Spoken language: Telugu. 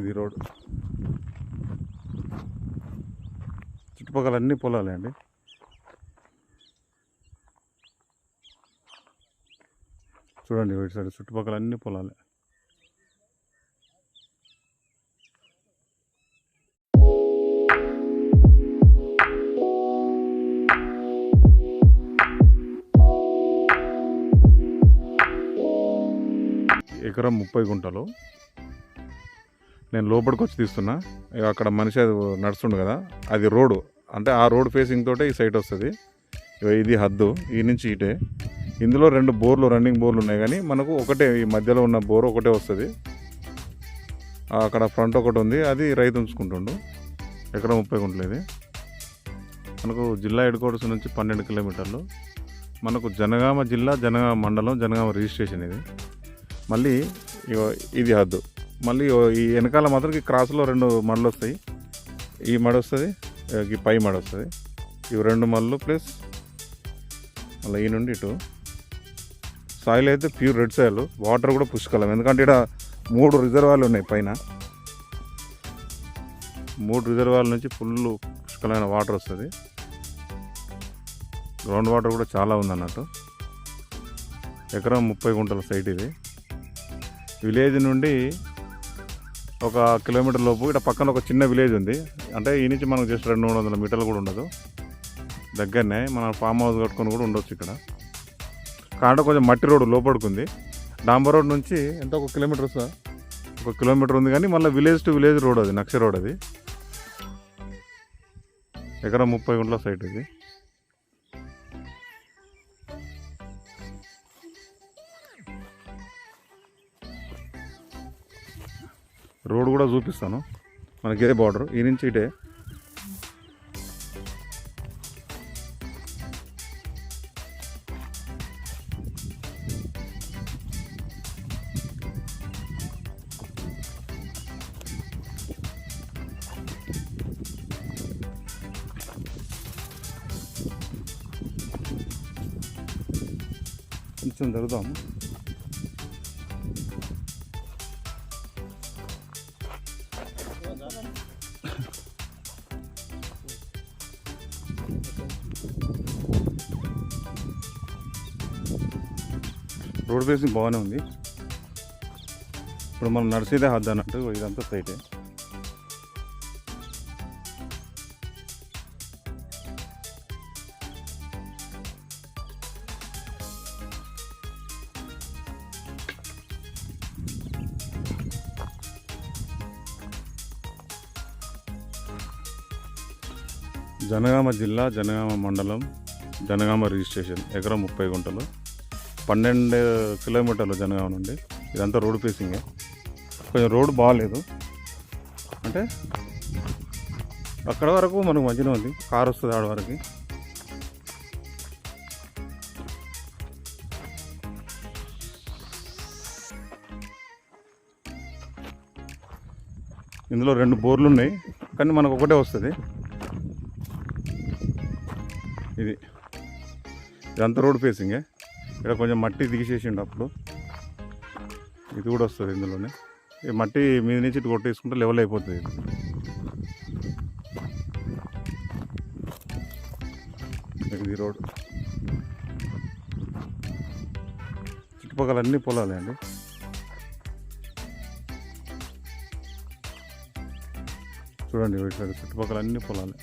ఇది రోడ్. చుట్టుపక్కల అన్ని పొలాలే అండి. చూడండి ఇటు సైడ్ చుట్టుపక్కల అన్ని పొలాలే. ఎకరం ముప్పై గుంటలు. నేను లోపలికి వచ్చి తీస్తున్నా. అక్కడ మనిషి అది నడుస్తుండు కదా అది రోడ్ అంటే ఆ రోడ్ ఫేసింగ్ తోటే ఈ సైట్ వస్తుంది. ఇది హద్దు ఈ నుంచి ఇటే. ఇందులో రెండు బోర్లు రన్నింగ్ బోర్లు ఉన్నాయి కానీ మనకు ఒకటే ఈ మధ్యలో ఉన్న బోర్ ఒకటే వస్తుంది. అక్కడ ఫ్రంట్ ఒకటి ఉంది అది రైతు ఉంచుకుంటుండు. ఎక్కడ ముప్పై గుంటలు మనకు జిల్లా హెడ్ క్వార్టర్స్ నుంచి పన్నెండు కిలోమీటర్లు. మనకు జనగామ జిల్లా జనగామ మండలం జనగామ రిజిస్ట్రేషన్ ఇది. మళ్ళీ ఇది హద్దు. మళ్ళీ ఈ వెనకాల మాత్రం ఈ క్రాస్లో రెండు మడలు వస్తాయి. ఈ మడ వస్తుంది ఈ పై మడ వస్తుంది. ఇవి రెండు మడలు ప్లస్ మళ్ళీ ఈ నుండి ఇటు. సాయిల్ అయితే ప్యూర్ రెడ్ సాయిల్ వాటర్ కూడా పుష్కలం. ఎందుకంటే ఇక్కడ మూడు రిజర్వాలు ఉన్నాయి పైన. మూడు రిజర్వాల నుంచి ఫుల్ పుష్కలమైన వాటర్ వస్తుంది. గ్రౌండ్ వాటర్ కూడా చాలా ఉందన్నట్టు. ఎకరం ముప్పై గుంటల సైట్ ఇది. విలేజ్ నుండి ఒక కిలోమీటర్ లోపు ఇక్కడ పక్కన ఒక చిన్న విలేజ్ ఉంది. అంటే ఈ నుంచి మనకు జస్ట్ రెండు మూడు వందల మీటర్లు కూడా ఉండదు. దగ్గరనే మన ఫామ్ హౌస్ కట్టుకొని కూడా ఉండొచ్చు ఇక్కడ. కాంటే కొంచెం మట్టి రోడ్డు లోపడుకుంది. డాంబర్ రోడ్ నుంచి ఎంత? ఒక కిలోమీటర్ సార్. ఒక కిలోమీటర్ ఉంది కానీ మళ్ళీ విలేజ్ టు విలేజ్ రోడ్ అది నక్ష రోడ్ అది. ఎకరం ముప్పై గుంటల సైట్ ఇది. రోడ్ కూడా చూపిస్తాను. మనకి ఇదే బార్డర్. ఈ నుంచి ఇటే. కొంచెం జరుగుతాము రోడ్ ఫేసింగ్ బాగానే ఉంది. ఇప్పుడు మనం నడిచేదే హద్దు అన్నట్టు ఇదంతా సైటే జనగామ జిల్లా జనగామ మండలం జనగామ రిజిస్ట్రేషన్ ఎకరం ముప్పై గుంటలు. పన్నెండు కిలోమీటర్లు జనగామ నుండి. ఇదంతా రోడ్ ఫేసింగే. కొంచెం రోడ్డు బాగాలేదు అంటే అక్కడ వరకు మనకు మంచిగా ఉంది. కారు వస్తుంది ఆడ వరకు. ఇందులో రెండు బోర్లు ఉన్నాయి. కానీ మనకు ఒకటే వస్తుంది. ఇది. ఇదంతా రోడ్ ఫేసింగే. ఇక్కడ కొంచెం మట్టి దిగిసేసిండు అప్పుడు. ఇది కూడా వస్తుంది ఇందులోనే. ఈ మట్టి మీద నుంచి ఇటు కొట్టేసుకుంటే లెవెల్ అయిపోతుంది ఇది. ఇది రోడ్. చుట్టుపక్కల అన్ని పొలాలే అండి. చూడండి చుట్టుపక్కల అన్ని పొలాలే.